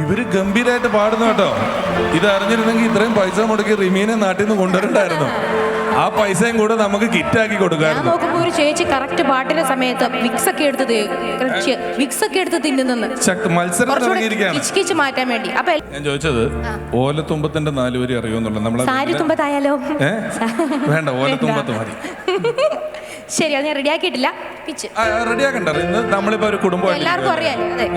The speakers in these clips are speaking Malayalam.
ഇവർ ഗംഭീരായിട്ട് പാടുന്നു കേട്ടോ. ഇത് അറിഞ്ഞിരുന്നെങ്കിൽ ഇത്രയും പൈസ മുടക്കി റിമീനെ നാട്ടിൽ നിന്ന് കൊണ്ടുവരണ്ടായിരുന്നു. ആ പൈസയും കൂടെ നമുക്ക് കിറ്റാക്കി ആക്കി കൊടുക്കായിരുന്നു നോക്കുമ്പോ ഒരു ചേച്ചി കറക്റ്റ് പാട്ടിന്റെ സമയത്ത് വിക്സ് ഒക്കെ എടുത്ത് വിക്സ് ഒക്കെ എടുത്ത് തിന്നുന്നെന്ന് ശക്തി മത്സരം കുറച്ചുകൂടെ തുടങ്ങിയിരിക്കുകയാണ്. കിച്ച് കിച്ച് മാറ്റാൻ വേണ്ടി. അപ്പൊ ഞാൻ ചോദിച്ചത് ഓലത്തുമ്പത്തിന്റെ നമ്മളെ സാരി തുമ്പത്തായാലോ? ഏ? വേണ്ട ഓലത്തുമ്പത്ത് മതി. ശരി അത് ഞാൻ റെഡിയാക്കിയിട്ടില്ല പിച്ച് റെഡിയാക്കണ്ട ഇന്ന് നമ്മളിപ്പോ ഒരു കുടുംബം എല്ലാവർക്കും അറിയാലോ അതെ.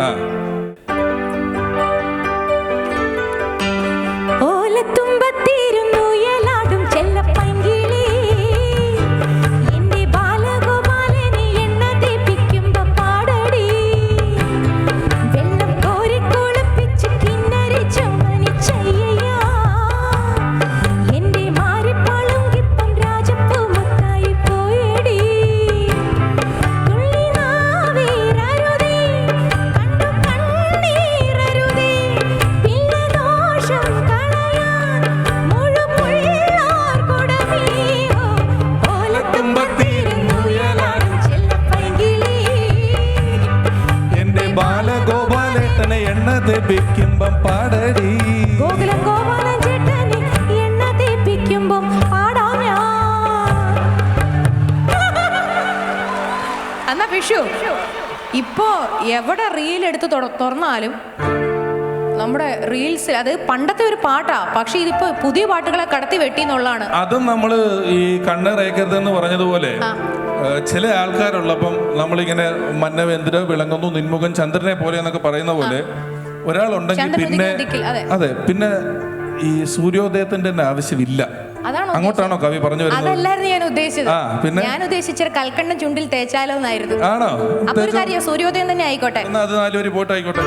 ബാലഗോപാലേട്ടനെ എണ്ണ തെപ്പിക്കുമ്പം പാടടി ഗോകുലം ഗോപാലൻ ചേട്ടനെ എണ്ണ തേപ്പിക്കുമ്പം പാടാം ഞാൻ. എന്നാ വിഷു ഇപ്പോ എവിടെ റീൽ എടുത്ത് തുറ- തുറന്നാലും നമ്മുടെ റീൽസിൽ അത് പണ്ടത്തെ ഒരു പാട്ടാ പക്ഷെ ഇതിപ്പോ പുതിയ പാട്ടുകളെ കടത്തി വെട്ടി എന്നുള്ളതാണ്. അതും നമ്മൾ ഈ കണ്ണറേക്കരുതെന്ന് പറഞ്ഞതുപോലെ ആ. ഏഹ്, ചില ആൾക്കാരുള്ളപ്പം നമ്മളിങ്ങനെ മന്നവേന്ദ്ര വിളങ്ങുന്നു നിന്മുഖം ചന്ദ്രനെ പോലെ എന്നൊക്കെ പറയുന്ന പോലെ ഒരാളുണ്ടെങ്കിൽ പിന്നെ അതെ. പിന്നെ ഈ സൂര്യോദയത്തിന്റെ തന്നെ ആവശ്യമില്ല. അങ്ങോട്ടാണോ കവി പറഞ്ഞു അതല്ലായിരുന്നു ഞാൻ ഉദ്ദേശിച്ചത്. പിന്നെ? ഞാൻ ഉദ്ദേശിച്ച കൽക്കണ്ണൻ ചുണ്ടിൽ തേച്ചാലോ എന്നായിരുന്നു. ആണോ? സൂര്യോദയം തന്നെ ആയിക്കോട്ടെ. എന്നാ അത് നാലുപേര് പോയിട്ട് ആയിക്കോട്ടെ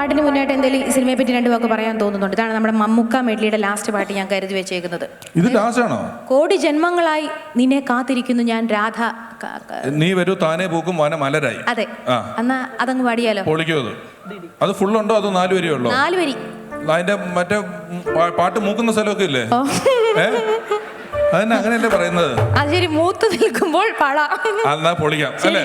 പാട്ടിന് മുന്നായിട്ട് എന്തെങ്കിലും ഈ സിനിമയെ പറ്റി രണ്ടു വാക്ക് പറയാൻ തോന്നുന്നുണ്ട്. ഇതാണ് നമ്മുടെ മമ്മുക്ക മെഡ്ലിയുടെ ലാസ്റ്റ് പാട്ട് ഞാൻ കരുതി വെച്ചേക്കുന്നത്. ഇത് ലാസ്റ്റാണോ കോടി ജന്മങ്ങളായി നിന്നെ കാത്തിരിക്കുന്നു ഞാൻ രാധ നീ വരൂ താനേ പൂക്കും വന മലരായി. അതെ. എന്നാ അതങ്ങ് പാടിയാലോ? പൊളിക്കോ അത്. അത് ഉണ്ടോ? അതോ നാല് വരിയോ ഉള്ളോ? നാല് വരി. അതിന്റെ മറ്റേ പാട്ട് മൂക്കുന്ന സ്ഥലമൊക്കെ ഇല്ലേ? അതന്നെ അങ്ങനെയല്ലേ പറയുന്നത്? അത് ശരി മൂത്ത് നിൽക്കുമ്പോൾ പാടാം. എന്നാ പൊളിക്കാം അല്ലേ?